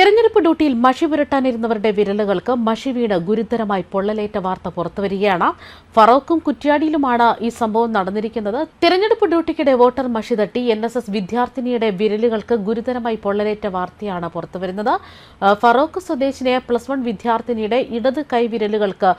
തെരഞ്ഞെടുപ്പ് ഡ്യൂട്ടിയിൽ മഷി പുരട്ടാനിരുന്നവരുടെ വിരലുകൾക്ക് മഷി വീണ് ഗുരുതരമായി പൊള്ളലേറ്റ വാർത്ത പുറത്തുവരികയാണ്. ഫറോക്കും കുറ്റ്യാടിയിലുമാണ് ഈ സംഭവം നടന്നിരിക്കുന്നത്. തെരഞ്ഞെടുപ്പ് ഡ്യൂട്ടിക്കിടെ വോട്ടർ മഷി തട്ടി എൻ എസ് എസ് വിദ്യാർത്ഥിനിയുടെ വിരലുകൾക്ക് ഗുരുതരമായി പൊള്ളലേറ്റ വാർത്തയാണ് പുറത്തുവരുന്നത്. ഫറോക്ക് സ്വദേശിനെ പ്ലസ് വൺ വിദ്യാർത്ഥിനിയുടെ ഇടത് കൈ വിരലുകൾക്ക്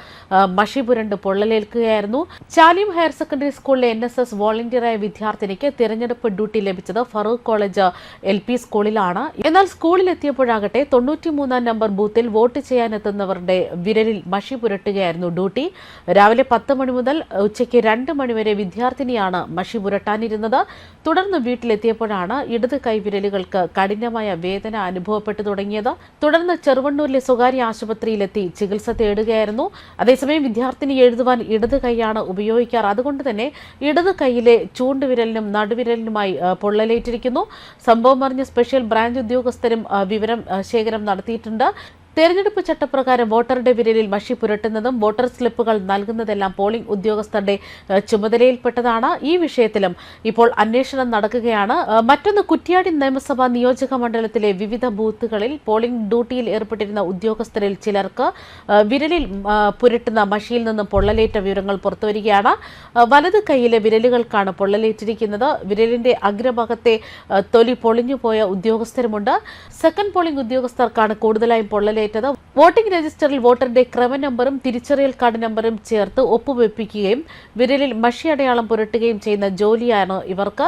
മഷി പുരണ്ട് പൊള്ളലേൽക്കുകയായിരുന്നു. ചാലിയം ഹയർ സെക്കൻഡറി സ്കൂളിലെ എൻ എസ് എസ് വോളണ്ടിയറായ വിദ്യാർത്ഥിനിക്ക് തെരഞ്ഞെടുപ്പ് ഡ്യൂട്ടി ലഭിച്ചത് ഫറൂഖ് കോളേജ് എൽ സ്കൂളിലാണ്. എന്നാൽ സ്കൂളിലെത്തിയപ്പോഴാകട്ടെ തൊണ്ണൂറ്റിമൂന്നാം നമ്പർ ബൂത്തിൽ വോട്ട് ചെയ്യാനെത്തുന്നവരുടെ വിരലിൽ മഷി പുരട്ടുകയായിരുന്നു ഡ്യൂട്ടി. രാവിലെ പത്ത് മണി മുതൽ ഉച്ചയ്ക്ക് രണ്ട് മണിവരെ വിദ്യാർത്ഥിനിയാണ് മഷി പുരട്ടാനിരുന്നത്. തുടർന്ന് വീട്ടിലെത്തിയപ്പോഴാണ് ഇടത് കൈവിരലുകൾക്ക് കഠിനമായ വേദന അനുഭവപ്പെട്ടു തുടങ്ങിയത്. തുടർന്ന് ചെറുവണ്ണൂരിലെ സ്വകാര്യ ആശുപത്രിയിലെത്തി ചികിത്സ തേടുകയായിരുന്നു. അതേസമയം വിദ്യാർത്ഥിനി എഴുതുവാൻ ഇടത് കൈയാണ് ഉപയോഗിക്കാറ്. അതുകൊണ്ട് തന്നെ ഇടത് കൈയിലെ ചൂണ്ടുവിരലിനും നടുവിരലിനുമായി പൊള്ളലേറ്റിരിക്കുന്നു. സംഭവം അറിഞ്ഞ സ്പെഷ്യൽ ബ്രാഞ്ച് ഉദ്യോഗസ്ഥരും വിവരം ശേഖരം നടത്തിയിട്ടുണ്ട്. തെരഞ്ഞെടുപ്പ് ചട്ടപ്രകാരം വോട്ടറുടെ വിരലിൽ മഷി പുരട്ടുന്നതും വോട്ടർ സ്ലിപ്പുകൾ നൽകുന്നതെല്ലാം പോളിംഗ് ഉദ്യോഗസ്ഥരുടെ ചുമതലയിൽപ്പെട്ടതാണ്. ഈ വിഷയത്തിലും ഇപ്പോൾ അന്വേഷണം നടക്കുകയാണ്. മറ്റൊന്ന് കുറ്റ്യാടി നിയമസഭാ നിയോജക മണ്ഡലത്തിലെ വിവിധ ബൂത്തുകളിൽ പോളിംഗ് ഡ്യൂട്ടിയിൽ ഏർപ്പെട്ടിരുന്ന ഉദ്യോഗസ്ഥരിൽ ചിലർക്ക് വിരലിൽ പുരട്ടുന്ന മഷിയിൽ നിന്നും പൊള്ളലേറ്റ വിവരങ്ങൾ പുറത്തുവരികയാണ്. വലത് കൈയിലെ വിരലുകൾക്കാണ് പൊള്ളലേറ്റിരിക്കുന്നത്. വിരലിന്റെ അഗ്രഭാഗത്തെ തൊലി പൊളിഞ്ഞുപോയ ഉദ്യോഗസ്ഥരുമുണ്ട്. സെക്കൻഡ് പോളിംഗ് ഉദ്യോഗസ്ഥർക്കാണ് കൂടുതലായും പൊള്ളലേറ്റത് വോട്ടിംഗ് രജിസ്റ്ററിൽ വോട്ടറിന്റെ ക്രമ നമ്പറും തിരിച്ചറിയൽ കാർഡ് നമ്പറും ചേർത്ത് ഒപ്പുവെപ്പിക്കുകയും വിരലിൽ മഷി അടയാളം പുരട്ടുകയും ചെയ്യുന്ന ജോലിയാണ് ഇവർക്ക്.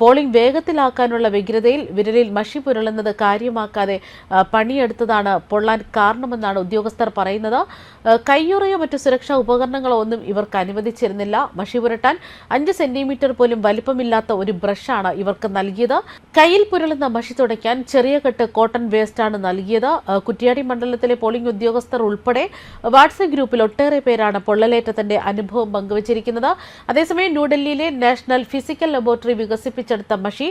പോളിംഗ് വേഗത്തിലാക്കാനുള്ള വ്യഗ്രതയിൽ വിരലിൽ മഷി പുരളുന്നത് കാര്യമാക്കാതെ പണിയെടുത്തതാണ് പൊള്ളാൻ കാരണമെന്നാണ് ഉദ്യോഗസ്ഥർ പറയുന്നത്. കയ്യുറയോ മറ്റു സുരക്ഷാ ഉപകരണങ്ങളോ ഒന്നും ഇവർക്ക് അനുവദിച്ചിരുന്നില്ല. മഷി പുരട്ടാൻ അഞ്ച് സെന്റിമീറ്റർ പോലും വലിപ്പമില്ലാത്ത ഒരു ബ്രഷാണ് ഇവർക്ക് നൽകിയത്. കയ്യിൽ പുരളുന്ന മഷി തുടയ്ക്കാൻ ചെറിയ കെട്ട് കോട്ടൺ വേസ്റ്റാണ് നൽകിയത്. കുറ്റ്യാടി മണ്ഡലത്തിലെ പോളിംഗ് ഉദ്യോഗസ്ഥർ ഉൾപ്പെടെ വാട്സ്ആപ്പ് ഗ്രൂപ്പിൽ ഒട്ടേറെ പേരാണ് പൊള്ളലേറ്റത്തിന്റെ അനുഭവം പങ്കുവച്ചിരിക്കുന്നത്. അതേസമയം ന്യൂഡൽഹിയിലെ നാഷണൽ ഫിസിക്കൽ ലബോറട്ടറി വികസിപ്പിച്ചെടുത്ത മഷി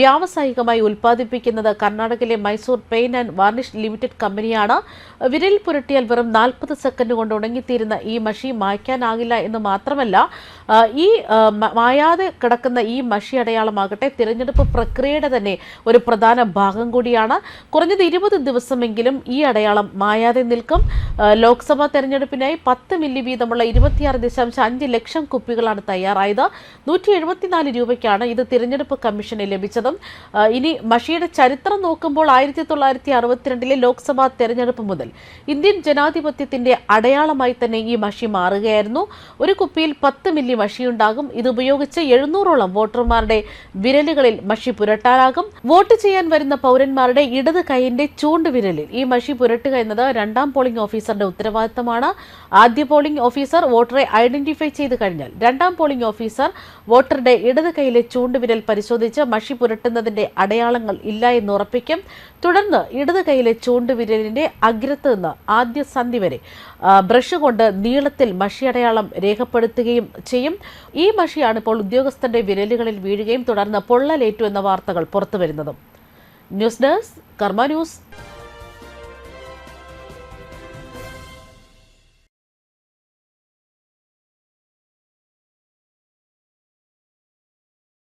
വ്യാവസായികമായി ഉൽപ്പാദിപ്പിക്കുന്നത് കർണാടകയിലെ Mysore paint and varnish limited കമ്പനിയാണ്. വിരൽ പുരട്ടിയാൽ വെറും നാൽപ്പത് സെക്കൻഡ് കൊണ്ട് ഉണങ്ങിത്തീരുന്ന ഈ മഷി മായ്ക്കാനാകില്ല എന്ന് മാത്രമല്ല ഈ മായാതെ കിടക്കുന്ന ഈ മഷി അടയാളമാകട്ടെ തിരഞ്ഞെടുപ്പ് പ്രക്രിയയുടെ തന്നെ ഒരു പ്രധാന ഭാഗം കൂടിയാണ്. കുറഞ്ഞത് ഇരുപത് ദിവസമെങ്കിലും ഈ അടയാളം മായാതെ നിൽക്കും. ലോക്സഭാ തെരഞ്ഞെടുപ്പിനായി പത്ത് മില്ലി വീതമുള്ള ഇരുപത്തിയാറ് ദശാംശം അഞ്ച് ലക്ഷം കുപ്പികളാണ് തയ്യാറായത്. നൂറ്റി എഴുപത്തിനാല് രൂപയ്ക്കാണ് ഇത് തിരഞ്ഞെടുപ്പ് കമ്മീഷന് ലഭിച്ചതും. ഇനി മഷിയുടെ ചരിത്രം നോക്കുമ്പോൾ ആയിരത്തി തൊള്ളായിരത്തി അറുപത്തിരണ്ടിലെ ലോക്സഭാ തെരഞ്ഞെടുപ്പ് മുതൽ ഇന്ത്യൻ ജനാധിപത്യത്തിന്റെ അടയാളമായി തന്നെ ഈ മഷി മാറുകയായിരുന്നു. ഒരു കുപ്പിയിൽ പത്ത് മില്ലി മഷിയുണ്ടാകും. ഇത് ഉപയോഗിച്ച് എഴുന്നൂറോളം വോട്ടർമാരുടെ വിരലുകളിൽ മഷി പുരട്ടാനാകും. വോട്ട് ചെയ്യാൻ വരുന്ന പൗരന്മാരുടെ ഇടത് കൈയിന്റെ ചൂണ്ടുവിരലിൽ ഈ മഷി പുരട്ടുക എന്നത് രണ്ടാം പോളിംഗ് ഓഫീസറുടെ ഉത്തരവാദിത്തമാണ്. ആദ്യ പോളിംഗ് ഓഫീസർ വോട്ടറെ ഐഡന്റിഫൈ ചെയ്ത് കഴിഞ്ഞാൽ രണ്ടാം പോളിംഗ് ഓഫീസർ വോട്ടറുടെ ഇടത് കൈയിലെ ചൂണ്ടുവിരൽ പരിശോധിച്ച് മഷി പുരട്ടുന്നതിന്റെ അടയാളങ്ങൾ ഇല്ല എന്ന് ഉറപ്പിക്കും. തുടർന്ന് ഇടത് കൈയിലെ ചൂണ്ടുവിരലിന്റെ അഗ്രത്ത് നിന്ന് ആദ്യ സന്ധി വരെ ബ്രഷ് കൊണ്ട് നീളത്തിൽ മഷി അടയാളം രേഖപ്പെടുത്തുകയും ചെയ്യും. ഈ മഷിയാണ് ഇപ്പോൾ ഉദ്യോഗസ്ഥന്റെ വിരലുകളിൽ വീഴുകയും തുടർന്ന് പൊള്ളലേറ്റു എന്ന വാർത്തകൾ പുറത്തുവരുന്നതും. News desk Karma news.